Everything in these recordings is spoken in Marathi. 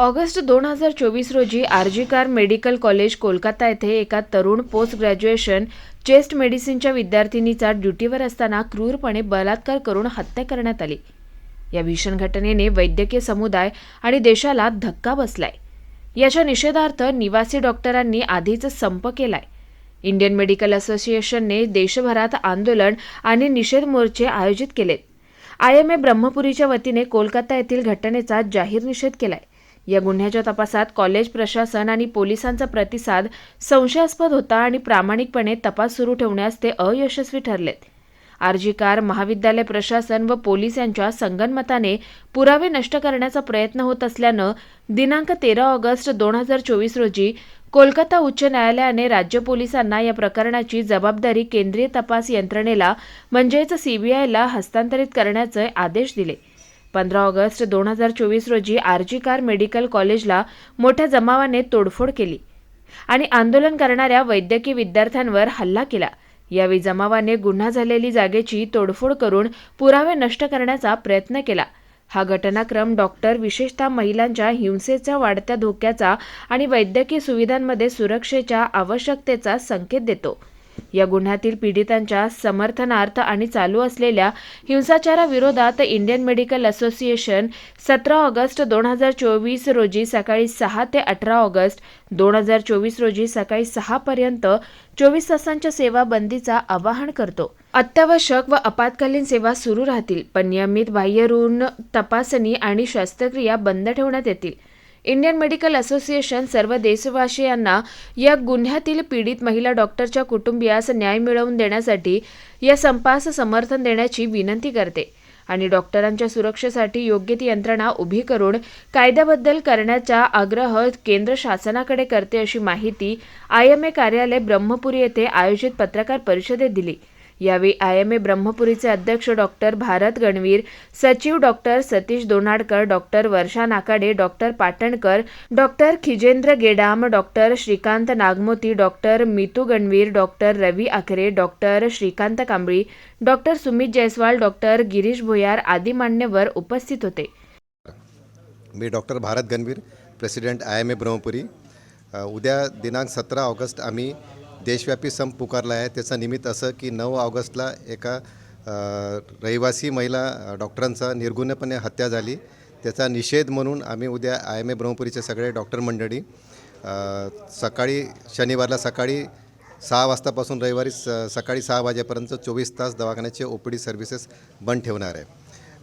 ऑगस्ट दोन हजार चोवीस रोजी आरजीकार मेडिकल कॉलेज कोलकाता येथे एका तरुण पोस्ट ग्रॅज्युएशन चेस्ट मेडिसिनच्या विद्यार्थिनीचा ड्युटीवर असताना क्रूरपणे बलात्कार करून हत्या करण्यात आली. या भीषण घटनेने वैद्यकीय समुदाय आणि देशाला धक्का बसलाय. याच्या निषेधार्थ निवासी डॉक्टरांनी आधीच संप केलाय. इंडियन मेडिकल असोसिएशनने देशभरात आंदोलन आणि निषेध मोर्चे आयोजित केलेत. आय एम ए ब्रह्मपुरीच्या वतीने कोलकाता येथील घटनेचा जाहीर निषेध केलाय. या गुन्ह्याच्या तपासात कॉलेज प्रशासन आणि पोलिसांचा प्रतिसाद संशयास्पद होता आणि प्रामाणिकपणे तपास सुरू ठेवण्यास ते अयशस्वी ठरलेत. आरजी कार महाविद्यालय प्रशासन व पोलीस यांच्या संगनमताने पुरावे नष्ट करण्याचा प्रयत्न होत असल्यानं दिनांक तेरा ऑगस्ट दोन हजार चोवीस रोजी कोलकाता उच्च न्यायालयाने राज्य पोलिसांना या प्रकरणाची जबाबदारी केंद्रीय तपास यंत्रणेला म्हणजेच सीबीआयला हस्तांतरित करण्याचे आदेश दिले. पंधरा ऑगस्ट दोन हजार चोवीस रोजी आरजी कार मेडिकल कॉलेजला मोठ्या जमावाने तोडफोड केली आणि आंदोलन करणाऱ्या वैद्यकीय विद्यार्थ्यांवर हल्ला केला. यावेळी जमावाने गुन्हा झालेली जागेची तोडफोड करून पुरावे नष्ट करण्याचा प्रयत्न केला. हा घटनाक्रम डॉक्टर विशेषतः महिलांच्या हिंसेच्या वाढत्या धोक्याचा आणि वैद्यकीय सुविधांमध्ये सुरक्षेच्या आवश्यकतेचा संकेत देतो. या गुन्ह्यातील पीडितांच्या समर्थनार्थ आणि चालू असलेल्या हिंसाचाराविरोधात इंडियन मेडिकल असोसिएशन सतरा ऑगस्ट दोन हजार चोवीस रोजी सकाळी सहा ते अठरा ऑगस्ट दोन हजार चोवीस रोजी सकाळी सहा पर्यंत चोवीस तासांच्या सेवा बंदीचा आवाहन करतो. अत्यावश्यक व आपत्कालीन सेवा सुरू राहतील पण नियमित बाह्यरुग्ण तपासणी आणि शस्त्रक्रिया बंद ठेवण्यात येतील. इंडियन मेडिकल असोसिएशन सर्व देशवासियांना या गुन्ह्यातील पीडित महिला डॉक्टरच्या कुटुंबियास न्याय मिळवून देण्यासाठी या संपास समर्थन देण्याची विनंती करते आणि डॉक्टरांच्या सुरक्षेसाठी योग्य ती यंत्रणा उभी करून कायद्याबद्दल करण्याचा आग्रह केंद्र शासनाकडे करते अशी माहिती आय एम ए कार्यालय ब्रह्मपुरी येथे आयोजित पत्रकार परिषदेत दिली. यावेळी आय एम ए ब्रह्मपुरीचे अध्यक्ष डॉक्टर भारत गणवीर सचिव doctor Satish Donadkar doctor Varsha Nakade doctor Patankar doctor Khijendra Gedam doctor Shrikant Nagmoti doctor Mitu Ganvir doctor Ravi Akhare doctor Shrikant Kambli doctor Sumit Jaiswal doctor Girish Bhuyar आदी मान्यवर उपस्थित होते. मी doctor Bharat Ganvir president I M A Brahmapuri. उद्या दिनांक सतरा ऑगस्ट आम्ही देशव्यापी संप पुकारला आहे. त्याचं निमित्त असं की नऊ ऑगस्टला एका रहिवासी महिला डॉक्टरांचा निर्गुणपणे हत्या झाली. त्याचा निषेध म्हणून आम्ही उद्या आय एम ए ब्रह्मपुरीचे सगळे डॉक्टर मंडळी सकाळी शनिवारला सकाळी सहा वाजतापासून रविवारी स सकाळी सहा वाजेपर्यंत चोवीस तास दवाखान्याचे ओ पी डी सर्व्हिसेस बंद ठेवणार आहे.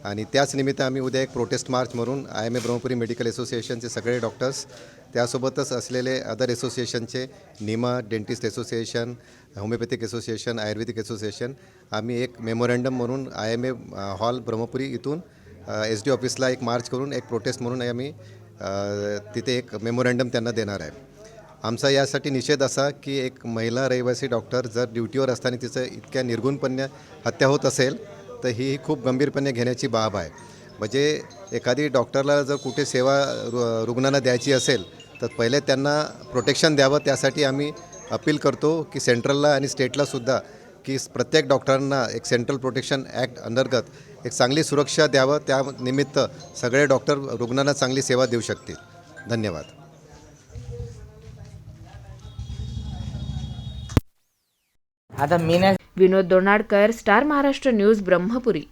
आणि त्याच निमित्त आम्ही उद्या एक प्रोटेस्ट मार्च म्हणून I M A Brahmapuri medical असोसिएशनचे सगळे डॉक्टर्स त्यासोबतच असलेले अदर असोसिएशनचे NIMA dentist association homeopathic association ayurvedic association आम्ही एक मेमोरँडम म्हणून I M A hall Brahmapuri इथून एस डी ऑफिसला एक मार्च करून एक प्रोटेस्ट म्हणून आम्ही तिथे एक मेमोरँडम त्यांना देणार आहे. आमचा यासाठी निषेध असा की एक महिला रहिवासी डॉक्टर जर ड्युटीवर असताना तिचं इतक्या निर्गुणपणे हत्या होत असेल तर ही खूप गंभीरपणे घेण्याची बाब आहे. म्हणजे एखादी डॉक्टरला जर कुठे सेवा रु रुग्णांना द्यायची असेल तर पहिले त्यांना प्रोटेक्शन द्यावं त्यासाठी आम्ही अपील करतो की सेंट्रलला आणि स्टेटलासुद्धा की प्रत्येक डॉक्टरांना एक सेंट्रल प्रोटेक्शन ॲक्ट अंतर्गत एक चांगली सुरक्षा द्यावं त्या निमित्त सगळे डॉक्टर रुग्णांना चांगली सेवा देऊ शकतील. धन्यवाद. आता मी नाही विनोद दोनाडकर स्टार महाराष्ट्र न्यूज ब्रह्मपुरी.